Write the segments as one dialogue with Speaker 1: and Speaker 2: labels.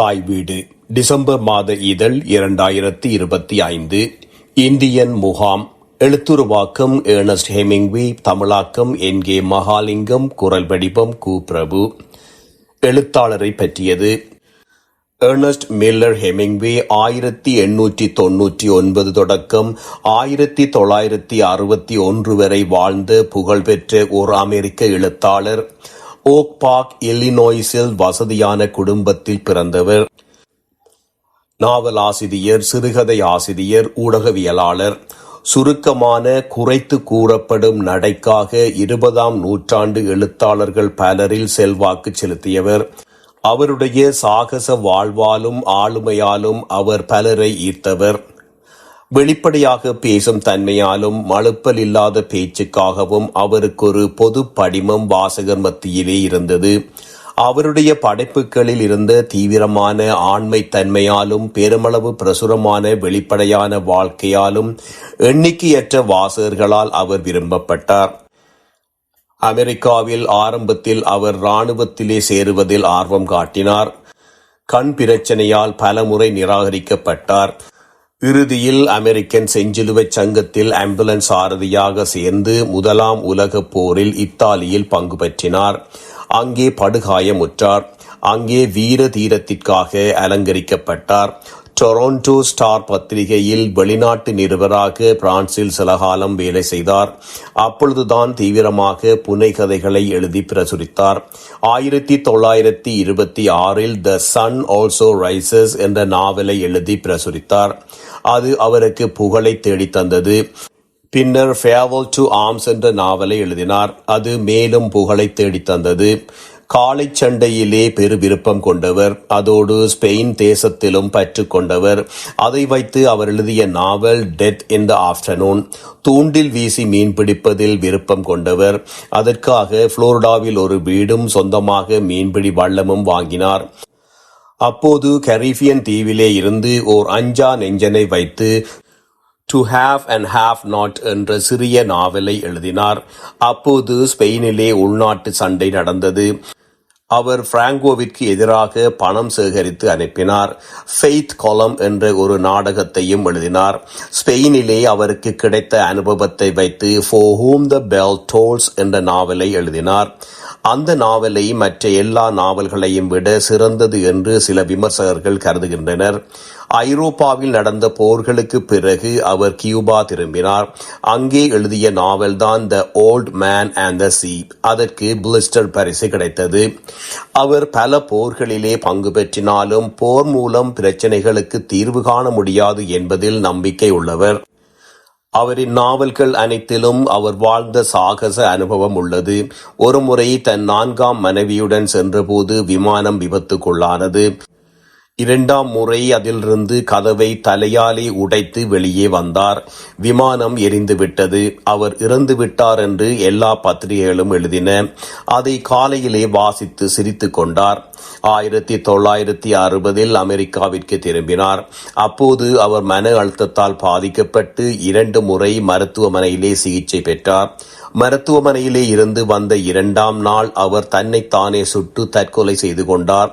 Speaker 1: தாய் வீடு டிசம்பர் மாத இதழ் இரண்டாயிரத்தி இருபத்தி ஐந்து. இந்தியன் முகாம். எழுத்துருவாக்கம் ஏர்னஸ்ட் ஹெமிங்வி தமிழாக்கம் என் கே மகாலிங்கம் குரல் வடிவம் கு பிரபு. எழுத்தாளரை பற்றியது. ஏர்னஸ்ட் மில்லர் ஹெமிங்வே ஆயிரத்தி எண்ணூற்றி தொன்னூற்றி ஒன்பது தொடக்கம் ஆயிரத்தி தொள்ளாயிரத்தி அறுபத்தி ஒன்று வரை வாழ்ந்த புகழ்பெற்ற ஒரு அமெரிக்க எழுத்தாளர். ஓக் பார்க் இல்லினோய்ஸில் வசதியான குடும்பத்தில் பிறந்தவர். நாவலாசிரியர் சிறுகதை ஆசிரியர் ஊடகவியலாளர். சுருக்கமான குறைத்து கூறப்படும் நடைக்காக இருபதாம் நூற்றாண்டு எழுத்தாளர்கள் பலரில் செல்வாக்கு செலுத்தியவர். அவருடைய சாகச வாழ்வாலும் ஆளுமையாலும் அவர் பலரை ஈர்த்தவர். வெளிப்படையாக பேசும் தன்மையாலும் மழுப்பல் இல்லாத பேச்சுக்காகவும் அவருக்கு ஒரு பொது படிமம் வாசகர் மத்தியிலே இருந்தது. அவருடைய படைப்புகளில் இருந்த தீவிரமான ஆண்மை தன்மையாலும் பெருமளவு பிரசுரமான வெளிப்படையான வாழ்க்கையாலும் எண்ணிக்கையற்ற வாசகர்களால் அவர் விரும்பப்பட்டார். அமெரிக்காவில் ஆரம்பத்தில் அவர் இராணுவத்திலே சேருவதில் ஆர்வம் காட்டினார். கண் பிரச்சனையால் பலமுறை நிராகரிக்கப்பட்டார். இறுதியில் அமெரிக்கன் செஞ்சிலுவை சங்கத்தில் ஆம்புலன்ஸ் சாரதியாக சேர்ந்து முதலாம் உலகப் போரில் இத்தாலியில் பங்கு பெற்றினார். அங்கே படுகாயமுற்றார். அங்கே வீர தீரத்திற்காக அலங்கரிக்கப்பட்டார். டொரண்டோ ஸ்டார் பத்திரிகையில் வெளிநாட்டு நிருபராக பிரான்சில் சில காலம் வேலை செய்தார். அப்பொழுதுதான் தீவிரமாக புனைகதைகளை எழுதி பிரசுரித்தார். ஆயிரத்தி தொள்ளாயிரத்தி இருபத்தி ஆறில் த சன் ஆல்சோ ரைசஸ் என்ற நாவலை எழுதி பிரசுரித்தார். அது அவருக்கு புகழை தேடித் தந்தது. பின்னர் ஃபேவல் டு ஆர்ம்ஸ் என்ற நாவலை எழுதினார். அது மேலும் புகழை தேடித் தந்தது. காளை சண்டையிலே பெரு விருப்பம் கொண்டவர். அதோடு ஸ்பெயின் தேசத்திலும் பற்று கொண்டவர். அதை வைத்து அவர் எழுதிய நாவல் டெத் இன் த ஆஃப்டர்நூன். தூண்டில் வீசி மீன் பிடிப்பதில் விருப்பம் கொண்டவர். அதற்காக புளோரிடாவில் ஒரு வீடும் சொந்தமாக மீன்பிடி வள்ளமும் வாங்கினார். அப்போது கரீபியன் தீவிலே இருந்து ஓர் அஞ்சா நெஞ்சனை வைத்து to have and have not என்ற சிறிய நாவலை எழுதினார். அப்போது ஸ்பெயினிலே உள்நாட்டு சண்டை நடந்தது. அவர் பிராங்கோவிற்கு எதிராக பணம் சேகரித்து அனுப்பினார். ஃபெய்த் கொலம் என்ற ஒரு நாடகத்தையும் எழுதினார். ஸ்பெயினிலே அவருக்கு கிடைத்த அனுபவத்தை வைத்து ஃபோ ஹூம் த பெல் டோல்ஸ் என்ற நாவலை எழுதினார். அந்த நாவலை மற்ற எல்லா நாவல்களையும் விட சிறந்தது என்று சில விமர்சகர்கள் கருதுகின்றனர். ஐரோப்பாவில் நடந்த போர்களுக்கு பிறகு அவர் கியூபா திரும்பினார். அங்கே எழுதிய நாவல்தான் the old man and the sea அதற்கு பிளிஸ்டர் பரிசு கிடைத்தது. அவர் பல போர்களிலே பங்கு பெற்றினாலும் போர் மூலம் பிரச்சனைகளுக்கு தீர்வு காண முடியாது என்பதில் நம்பிக்கை உள்ளவர். அவரின் நாவல்கள் அனைத்திலும் அவர் வாழ்ந்த சாகச அனுபவம் உள்ளது. ஒருமுறை தன் நான்காம் மனைவியுடன் சென்றபோது விமானம் விபத்துக்குள்ளானது. இரண்டாம் முறை அதிலிருந்து கதவை தலையாலே உடைத்து வெளியே வந்தார். விமானம் எரிந்துவிட்டது. அவர் இறந்து விட்டார் என்று எல்லா பத்திரிகைகளும் எழுதின. அதை காலையிலே வாசித்து சிரித்து கொண்டார். ஆயிரத்தி தொள்ளாயிரத்தி அறுபதில் அமெரிக்காவிற்கு திரும்பினார். அப்போது அவர் மன அழுத்தத்தால் பாதிக்கப்பட்டு இரண்டு முறை மருத்துவமனையிலே சிகிச்சை பெற்றார். மருத்துவமனையிலே இருந்து வந்த இரண்டாம் நாள் அவர் தன்னைத்தானே சுட்டு தற்கொலை செய்து கொண்டார்.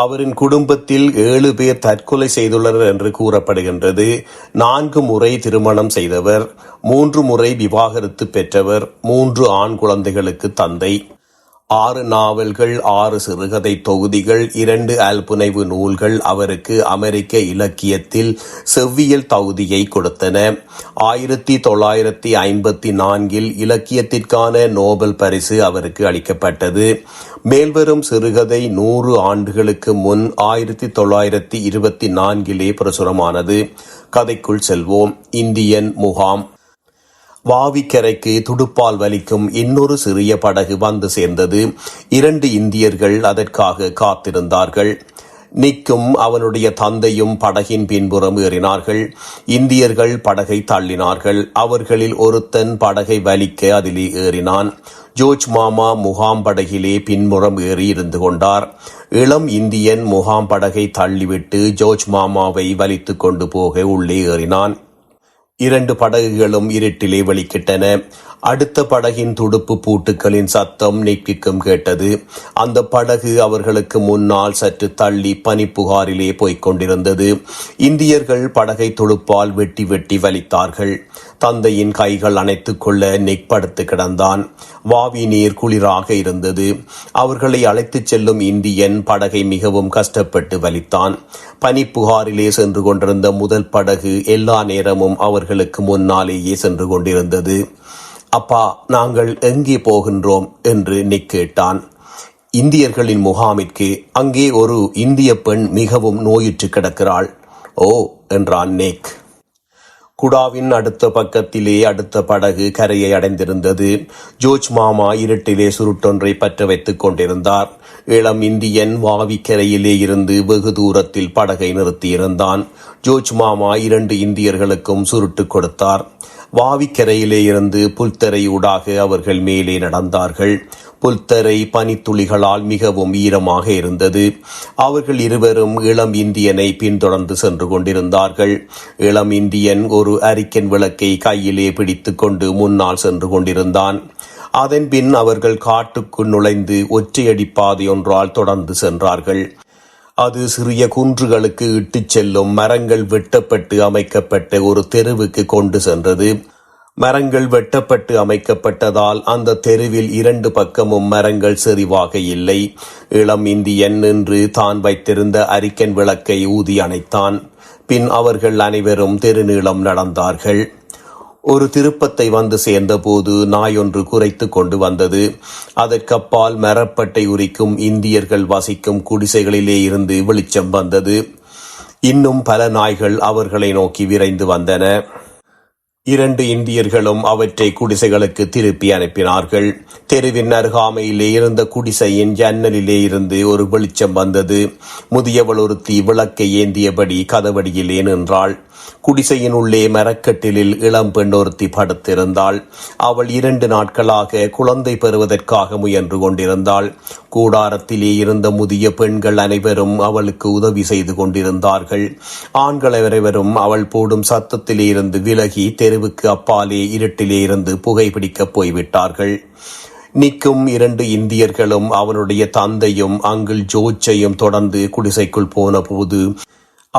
Speaker 1: அவரின் குடும்பத்தில் ஏழு பேர் தற்கொலை செய்துள்ளனர் என்று கூறப்படுகின்றது. நான்கு முறை திருமணம் செய்தவர் மூன்று முறை விவாகரத்து பெற்றவர் மூன்று ஆண் குழந்தைகளுக்கு தந்தை. ஆறு நாவல்கள் ஆறு சிறுகதை தொகுதிகள் இரண்டு அல்புனைவு நூல்கள் அவருக்கு அமெரிக்க இலக்கியத்தில் செவ்வியல் தகுதியை கொடுத்தன. ஆயிரத்தி தொள்ளாயிரத்தி ஐம்பத்தி நான்கில் இலக்கியத்திற்கான நோபல் பரிசு அவருக்கு அளிக்கப்பட்டது. மேல்வரும் சிறுகதை நூறு ஆண்டுகளுக்கு முன் ஆயிரத்தி தொள்ளாயிரத்தி இருபத்தி நான்கிலே பிரசுரமானது. கதைக்குள் செல்வோம். இந்தியன் முகாம். வாவிக்கரைக்கு துடுப்பால் வலிக்கும் இன்னொரு சிறிய படகு வந்து சேர்ந்தது. இரண்டு இந்தியர்கள் அதற்காக காத்திருந்தார்கள். நிக்கும் அவனுடைய தந்தையும் படகின் பின்புறம் ஏறினார்கள். இந்தியர்கள் படகை தள்ளினார்கள். அவர்களில் ஒருத்தன் படகை வலிக்க அதிலே ஏறினான். ஜோர்ஜ் மாமா முகாம் படகிலே பின்புறம் ஏறி இருந்து கொண்டார். இளம் இந்தியன் முகாம் படகை தள்ளிவிட்டு ஜோர்ஜ் மாமாவை வலித்துக்கொண்டு போக உள்ளே ஏறினான். இரண்டு படகுகளும் இருட்டிலே வெளிக்கிட்டன அடுத்த படகின் துடுப்பு பூட்டுக்களின் சத்தம் நெக்கிக்கும் கேட்டது. அந்த படகு அவர்களுக்கு முன்னால் சற்று தள்ளி பனிப்புகாரிலே போய்க் கொண்டிருந்தது. இந்தியர்கள் படகை துடுப்பால் வெட்டி வெட்டி வலித்தார்கள். தந்தையின் கைகள் அணைத்துக் கொள்ள நெக் படுத்து கிடந்தான். வாவி நீர் குளிராக இருந்தது. அவர்களை அழைத்துச் செல்லும் இந்தியன் படகை மிகவும் கஷ்டப்பட்டு வலித்தான். பனிப்புகாரிலே சென்று கொண்டிருந்த முதல் படகு எல்லா நேரமும் அவர்களுக்கு முன்னாலேயே சென்று கொண்டிருந்தது. அப்பா நாங்கள் எங்கே போகின்றோம்? என்று நிக் கேட்டான். இந்தியர்களின் முகாமிற்கு அங்கே ஒரு இந்திய பெண் மிகவும் நோயுற்று கிடக்கிறாள். ஓ என்றான் நேக். குடாவின் அடுத்த பக்கத்திலே அடுத்த படகு கரையை அடைந்திருந்தது. ஜோர்ஜ் மாமா இருட்டிலே சுருட்டொன்றை பற்ற வைத்துக் கொண்டிருந்தார். இளம் இந்தியன் வாவிக்கரையிலே இருந்து வெகு தூரத்தில் படகை நிறுத்தியிருந்தான். ஜோர்ஜ் மாமா இரண்டு இந்தியர்களுக்கும் சுருட்டு கொடுத்தார். வாவிக்கரையிலே இருந்து புல்தரையூடாக அவர்கள் மேலே நடந்தார்கள். புல்தரை பனித்துளிகளால் மிகவும் ஈரமாக இருந்தது. அவர்கள் இருவரும் இளம் இந்தியனை பின்தொடர்ந்து சென்று கொண்டிருந்தார்கள். இளம் இந்தியன் ஒரு அரிக்கன் விளக்கை கையிலே பிடித்துக்கொண்டு முன்னால் சென்று கொண்டிருந்தான். அதன் பின் அவர்கள் காட்டுக்குள் நுழைந்து ஒற்றையடி பாதையொன்றால் தொடர்ந்து சென்றார்கள். அது சிறிய குன்றுகளுக்கு இட்டுச் செல்லும் மரங்கள் வெட்டப்பட்டு அமைக்கப்பட்ட ஒரு தெருவுக்கு கொண்டு சென்றது. மரங்கள் வெட்டப்பட்டு அமைக்கப்பட்டதால் அந்த தெருவில் இரண்டு பக்கமும் மரங்கள் செறிவாக இல்லை. இளம் இந்தியன் நின்று தான் வைத்திருந்த அரிக்கன் விளக்கை ஊதி அணைத்தான். பின் அவர்கள் அனைவரும் தெருநீளம் நடந்தார்கள். ஒரு திருப்பத்தை வந்து சேர்ந்தபோது நாய் ஒன்று குறைத்து கொண்டு வந்தது. அதற்கப்பால் மரப்பட்டை உரிக்கும் இந்தியர்கள் வசிக்கும் குடிசைகளிலே இருந்து வெளிச்சம் வந்தது. இன்னும் பல நாய்கள் அவர்களை நோக்கி விரைந்து வந்தன. இரண்டு இந்தியர்களும் அவற்றை குடிசைகளுக்கு திருப்பி அனுப்பினார்கள். தெருவின் அருகாமையிலே இருந்த குடிசையின் ஜன்னலிலே இருந்து ஒரு வெளிச்சம் வந்தது. முதியவள் ஒருத்தி விளக்கை ஏந்தியபடி கதவடியிலே நின்றாள். குடிசையின் உள்ளே மரக்கட்டிலில் இளம் பெண் ஒருத்தி படுத்திருந்தாள். அவள் இரண்டு நாட்களாக குழந்தை பெறுவதற்காக முயன்று கொண்டிருந்தாள். கூடாரத்திலே இருந்த முதிய பெண்கள் அனைவரும் அவளுக்கு உதவி செய்து கொண்டிருந்தார்கள். ஆண்கள் அனைவரும் அவள் போடும் சத்தத்திலே இருந்து விலகி தெருவுக்கு அப்பாலே இருட்டிலே இருந்து புகைப்பிடிக்கப் போய்விட்டார்கள். நிக்கும் இரண்டு இந்தியர்களும் அவனுடைய தந்தையும் அங்கிள் ஜோச்சையும் தொடர்ந்து குடிசைக்குள் போன போது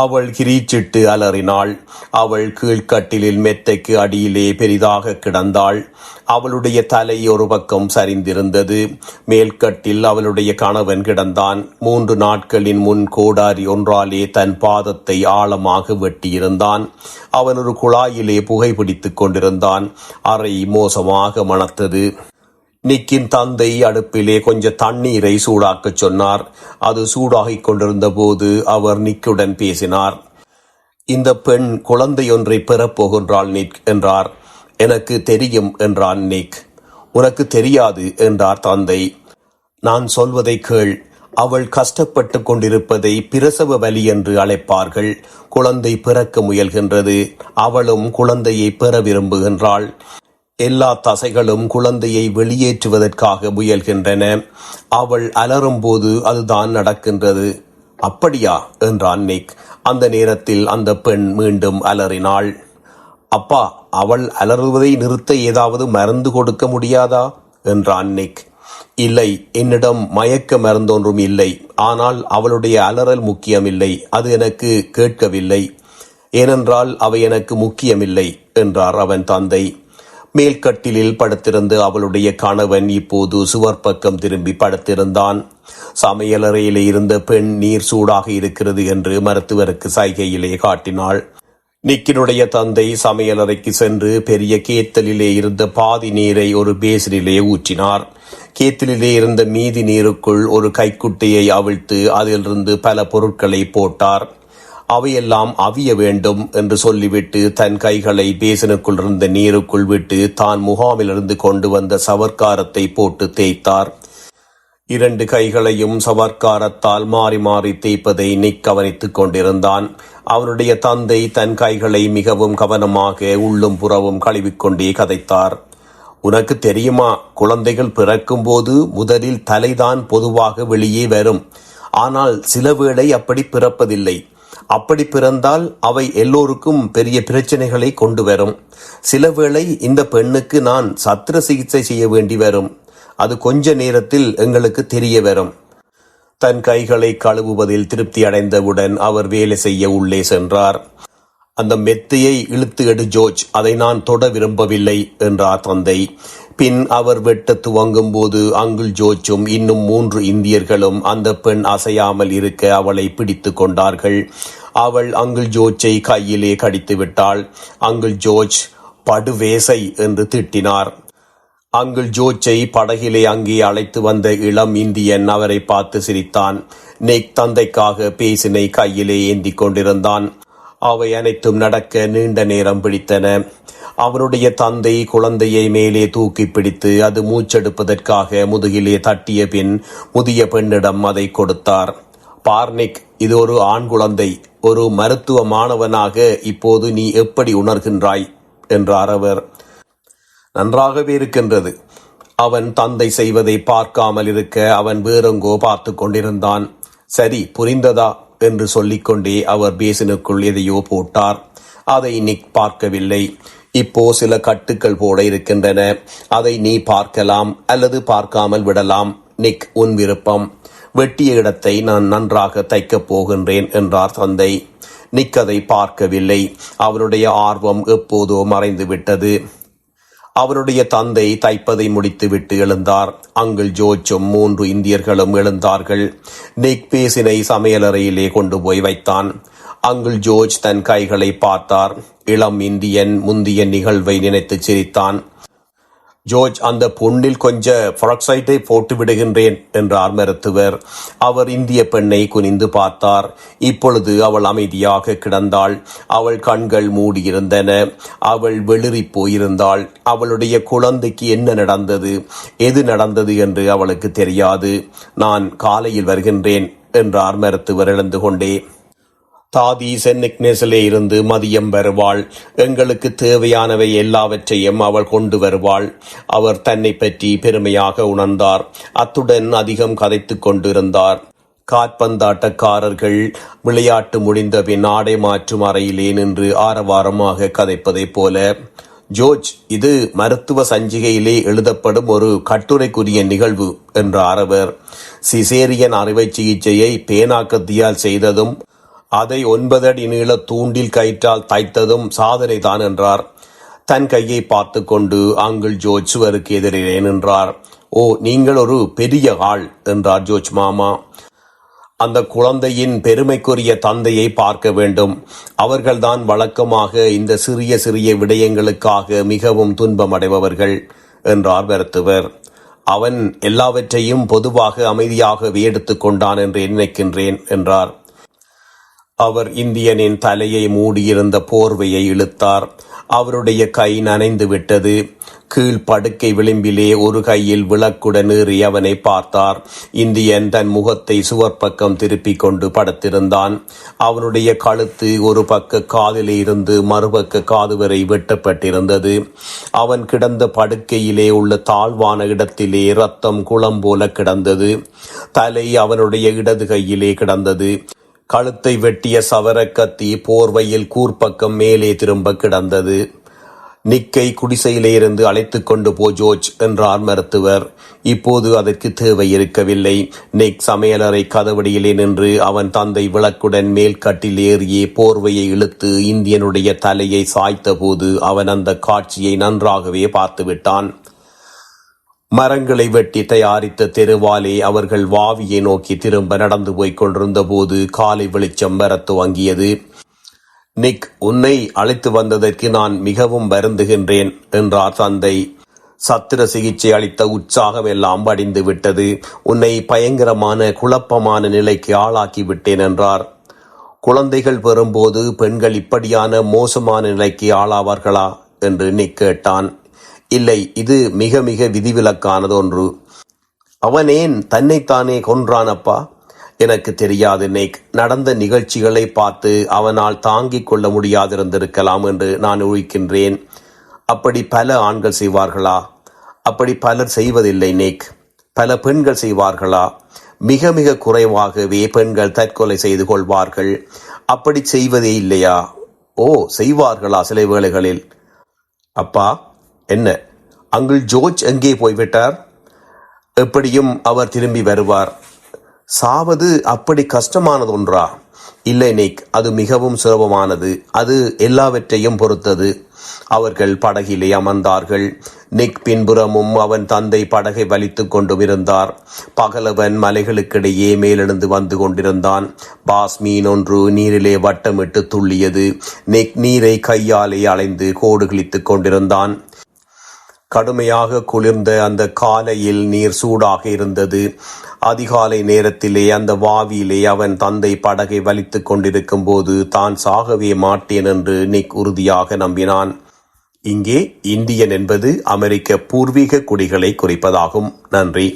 Speaker 1: அவள் கிரீச்சிட்டு அலறினாள். அவள் கீழ்க்கட்டிலில் மெத்தைக்கு அடியிலே பெரிதாக கிடந்தாள். அவளுடைய தலை ஒரு பக்கம் சரிந்திருந்தது. மேல்கட்டில் அவளுடைய கணவன் கிடந்தான். மூன்று நாட்களின் முன் கோடாரி ஒன்றாலே தன் பாதத்தை ஆழமாக வெட்டியிருந்தான். அவன் ஒரு குழாயிலே புகைப்பிடித்துக் கொண்டிருந்தான். அறை மோசமாக மணத்தது. நிக்கின் தந்தை அடுப்பிலே கொஞ்சம் தண்ணீரை சூடாக்கச் சொன்னார். அது சூடாகிக் கொண்டிருந்த போது அவர் நிக்குடன் பேசினார். இந்த பெண் குழந்தை ஒன்றை பெறப்போகின்றாள் நிக் என்றார். எனக்கு தெரியும் என்றான் நிக். உனக்கு தெரியாது என்றார் தந்தை. நான் சொல்வதை கேள். அவள் கஷ்டப்பட்டு கொண்டிருப்பதை பிரசவ வலி என்று அழைப்பார்கள். குழந்தை பிறக்க முயல்கின்றது. அவளும் குழந்தையை பெற விரும்புகின்றாள். எல்லா தசைகளும் குழந்தையை வெளியேற்றுவதற்காக முயல்கின்றன. அவள் அலறும்போது அதுதான் நடக்கின்றது. அப்படியா? என்றான் நிக். அந்த நேரத்தில் அந்த பெண் மீண்டும் அலறினாள். அப்பா அவள் அலறுவதை நிறுத்த ஏதாவது மருந்து கொடுக்க முடியாதா? என்றான் நிக். இல்லை என்னிடம் மயக்க மருந்தொன்றும் இல்லை. ஆனால் அவளுடைய அலறல் முக்கியமில்லை. அது எனக்கு கேட்கவில்லை. ஏனென்றால் அவை எனக்கு முக்கியமில்லை என்றார் அவன் தந்தை. மேல்கட்டிலில் படுத்திருந்த அவளுடைய கணவன் இப்போது சுவர் பக்கம் திரும்பி படுத்திருந்தான். சமையலறையிலே இருந்த பெண் நீர் சூடாக இருக்கிறது என்று மருத்துவருக்கு சைகையிலே காட்டினாள். நிக்கினுடைய தந்தை சமையலறைக்கு சென்று பெரிய கேத்தலிலே இருந்த பாதி நீரை ஒரு பேசினிலே ஊற்றினார். கேத்தலிலே இருந்த மீதி நீருக்குள் ஒரு கைக்குட்டையை அவிழ்த்து அதிலிருந்து பல பொருட்களை போட்டார். அவையெல்லாம் அவிய வேண்டும் என்று சொல்லிவிட்டு தன் கைகளை பேசனுக்குள் இருந்த நீருக்குள் விட்டு தான் முகாமிலிருந்து கொண்டு வந்த சவர்க்காரத்தை போட்டு தேய்த்தார். இரண்டு கைகளையும் சவர்க்காரத்தால் மாறி மாறி தேய்ப்பதை நிக் கவனித்துக் கொண்டிருந்தான். அவனுடைய தந்தை தன் கைகளை மிகவும் கவனமாக உள்ளும் புறவும் கழுவிக்கொண்டே கதைத்தார். உனக்கு தெரியுமா குழந்தைகள் பிறக்கும்போது முதலில் தலைதான் பொதுவாக வெளியே வரும். ஆனால் சில வேளை அப்படி பிறப்பதில்லை. அப்படி பிறந்தால் அவை எல்லோருக்கும் பெரிய பிரச்சனைகளை கொண்டு வரும். சில வேளை இந்த பெண்ணுக்கு நான் சத்திர சிகிச்சை செய்ய வேண்டி வரும். அது கொஞ்ச நேரத்தில் எங்களுக்கு தெரிய வரும். தன் கைகளை கழுவுவதில் திருப்தி அடைந்தவுடன் அவர் வேலை செய்ய உள்ளே சென்றார். அந்த மெத்தையை இழுத்து எடு ஜோர்ஜ். அதை நான் தொட விரும்பவில்லை என்றார் தந்தை. பின் அவர் வெட்ட துவங்கும் போது அங்குள் ஜோச்சும் இன்னும் மூன்று இந்தியர்களும் அந்த பெண் அசையாமல் இருக்க அவளை பிடித்து கொண்டார்கள். அவள் அங்குள் ஜோச்சை கையிலே கடித்து விட்டாள். அங்குள் ஜோர்ஜ் படுவேசை என்று திட்டினார். அங்குள் ஜோச்சை படகிலே அங்கே அழைத்து வந்த இளம் இந்தியன் அவரை பார்த்து சிரித்தான். நெக் தந்தைக்காக பேசினை கையிலே ஏந்தி கொண்டிருந்தான். அவை அனைத்தும் நடக்க நீண்ட நேரம் பிடித்தன. அவருடைய தந்தை குழந்தையை மேலே தூக்கி பிடித்து அது மூச்செடுப்பதற்காக முதுகிலே தட்டிய பின் முதிய பெண்ணிடம் அதை கொடுத்தார். பார்னிக் இது ஒரு ஆண் குழந்தை. ஒரு மருத்துவ மாணவனாக இப்போது நீ எப்படி உணர்கின்றாய்? என்றார் அவர். நன்றாகவே இருக்கின்றது. அவன் தந்தை செய்வதை பார்க்காமல் இருக்க அவன் வேறெங்கோ பார்த்து கொண்டிருந்தான். சரி புரிந்ததா? என்று சொல்லிக்கொண்டே அவர் பேசினுக்குள் எதையோ போட்டார். அதை நிக் பார்க்கவில்லை. இப்போ சில கட்டுக்கள் போட இருக்கின்றன. அதை நீ பார்க்கலாம் அல்லது பார்க்காமல் விடலாம். நிக் உன் விருப்பம். வெட்டிய இடத்தை நான் நன்றாக தைக்கப் போகின்றேன் என்றார் தந்தை. நிக் அதை பார்க்கவில்லை. அவருடைய ஆர்வம் எப்போதோ மறைந்து விட்டது அவருடைய தந்தை தைப்பதை முடித்துவிட்டு எழுந்தார். அங்கிள் ஜோர்ஜும் மூன்று இந்தியர்களும் எழுந்தார்கள். நிக் பேசினை சமையலறையிலே கொண்டு போய் வைத்தான். அங்கிள் ஜோர்ஜ் தன் கைகளை பார்த்தார். இளம் இந்தியன் முந்திய நிகழ்வை நினைத்து சிரித்தான். ஜோர்ஜ் அந்த பொண்ணில் கொஞ்ச ஃபொரக்சைட்டை போட்டு விடுகின்றேன் என்றார் மருத்துவர். அவர் இந்திய பெண்ணை குனிந்து பார்த்தார். இப்பொழுது அவள் அமைதியாக கிடந்தாள். அவள் கண்கள் மூடியிருந்தன. அவள் வெளிறி போயிருந்தாள். அவளுடைய குழந்தைக்கு என்ன நடந்தது? எது நடந்தது என்று அவளுக்கு தெரியாது. நான் காலையில் வருகின்றேன் என்றார் மருத்துவர் எழுந்து கொண்டே. தாதி சென்னிக்னேசிலே இருந்து மதியம் வருவாள். எங்களுக்கு தேவையானவை எல்லாவற்றையும் அவள் கொண்டு வருவாள். அவர் தன்னை பற்றி பெருமையாக உணர்ந்தார். அத்துடன் அதிகம் கதைத்துக் கொண்டிருந்தார். காற்பந்தாட்டக்காரர்கள் விளையாட்டு முடிந்த பின் ஆடை மாற்றும் அறையிலே நின்று ஆரவாரமாக கதைப்பதைப் போல ஜோர்ஜ் இது மருத்துவ சஞ்சிகையிலே எழுதப்படும் ஒரு கட்டுரைக்குரிய நிகழ்வு என்றார் அவர். சிசேரியன் அறுவை சிகிச்சையை பேனாக்கத்தியால் செய்ததும் அதை ஒன்பது அடி நீள தூண்டில் கயிற்றால் தைத்ததும் சாதனை தான் என்றார். தன் கையை பார்த்து கொண்டு ஆங்கிள் ஜோர்ஜ் சுவருக்கு எதிரே நின்றார். ஓ நீங்கள் ஒரு பெரிய ஆள் என்றார் ஜோர்ஜ் மாமா. அந்த குழந்தையின் பெருமைக்குரிய தந்தையை பார்க்க வேண்டும். அவர்கள்தான் வழக்கமாக இந்த சிறிய சிறிய விடயங்களுக்காக மிகவும் துன்பமடைபவர்கள் என்றார் மருத்துவர் அவன் எல்லாவற்றையும் பொதுவாக அமைதியாகவே எடுத்துக்கொண்டான் என்று நினைக்கின்றேன் என்றார். அவர் இந்தியனின் தலையை மூடியிருந்த போர்வையை இழுத்தார். அவருடைய கை நனைந்து விட்டது. கீழ் படுக்கை விளிம்பிலே ஒரு கையில் விளக்குடன் ஏறி அவனை பார்த்தார். இந்தியன் தன் முகத்தை சுவர் பக்கம் திருப்பிக் கொண்டு படுத்திருந்தான். அவனுடைய கழுத்து ஒரு பக்க காதிலே இருந்து மறுபக்க காது வரை வெட்டப்பட்டிருந்தது. அவன் கிடந்த படுக்கையிலே உள்ள தாழ்வான இடத்திலே ரத்தம் குளம் போல கிடந்தது. தலை அவனுடைய இடது கையிலே கிடந்தது. கழுத்தை வெட்டிய சவர கத்தி போர்வையில் கூர்ப்பக்கம் மேலே திரும்ப கிடந்தது. நிக்கை குடிசையிலிருந்து அழைத்து கொண்டு போ ஜோர்ஜ் என்றார் மருத்துவர். இப்போது அதற்கு தேவை இருக்கவில்லை. நிக் சமையலறை கதவடியிலே நின்று அவன் தந்தை விளக்குடன் மேல் கட்டில் ஏறியே போர்வையை இழுத்து இந்தியனுடைய தலையை சாய்த்தபோது அவன் அந்த காட்சியை நன்றாகவே பார்த்துவிட்டான். மரங்களை வெட்டி தயாரித்த தெருவாலே அவர்கள் வாவியை நோக்கி திரும்ப நடந்து போய்க் கொண்டிருந்த போது காலை வெளிச்சம் வரத் துவங்கியது. நிக் உன்னை அழைத்து வந்ததற்கு நான் மிகவும் வருந்துகின்றேன் என்றார் தந்தை. சத்திர சிகிச்சை அளித்த உற்சாகம் எல்லாம் வடிந்து விட்டது. உன்னை பயங்கரமான குழப்பமான நிலைக்கு ஆளாக்கி விட்டேன் என்றார். குழந்தைகள் பெறும்போது பெண்கள் இப்படியான மோசமான நிலைக்கு ஆளாவார்களா? என்று நிக் கேட்டான். இல்லை இது மிக மிக விதிவிலக்கானது ஒன்று. அவன் ஏன் தன்னைத்தானே கொன்றானப்பா? எனக்கு தெரியாது நேக் நடந்த நிகழ்ச்சிகளை பார்த்து அவனால் தாங்கிக் கொள்ள முடியாதிருந்திருக்கலாம் என்று நான் ஊகிக்கின்றேன் அப்படி பல ஆண்கள் செய்வார்களா? அப்படி பலர் செய்வதில்லை நேக் பல பெண்கள் செய்வார்களா? மிக மிக குறைவாகவே பெண்கள் தற்கொலை செய்து கொள்வார்கள். அப்படி செய்வதே இல்லையா? ஓ செய்வார்களா சில வேளைகளில்? அப்பா என்ன? அங்கிள் ஜோர்ஜ் எங்கே போய்விட்டார்? எப்படியும் அவர் திரும்பி வருவார். சாவது அப்படி கஷ்டமானது ஒன்றா? இல்லை நிக் அது மிகவும் சுலபமானது. அது எல்லாவற்றையும் பொறுத்தது. அவர்கள் படகிலே அமர்ந்தார்கள். நிக் பின்புறமும் அவன் தந்தை படகை வலித்துக் கொண்டும் இருந்தார் பகலவன் மலைகளுக்கிடையே மேலெழுந்து வந்து கொண்டிருந்தான். பாஸ் மீன் ஒன்று நீரிலே வட்டமிட்டு துள்ளியது. நிக் நீரை கையாலே அலைந்து கோடு கிழித்துக் கொண்டிருந்தான். கடுமையாக குளிர்ந்த அந்த காலையில் நீர் சூடாக இருந்தது. அதிகாலை நேரத்திலே அந்த வாவியிலே அவன் தந்தை படகை வலித்து கொண்டிருக்கும் போது தான் சாகவே மாட்டேன் என்று நிக் உறுதியாக நம்பினான். இங்கே இந்தியன் என்பது அமெரிக்க பூர்வீக குடிகளை குறிப்பதாகும். நன்றி.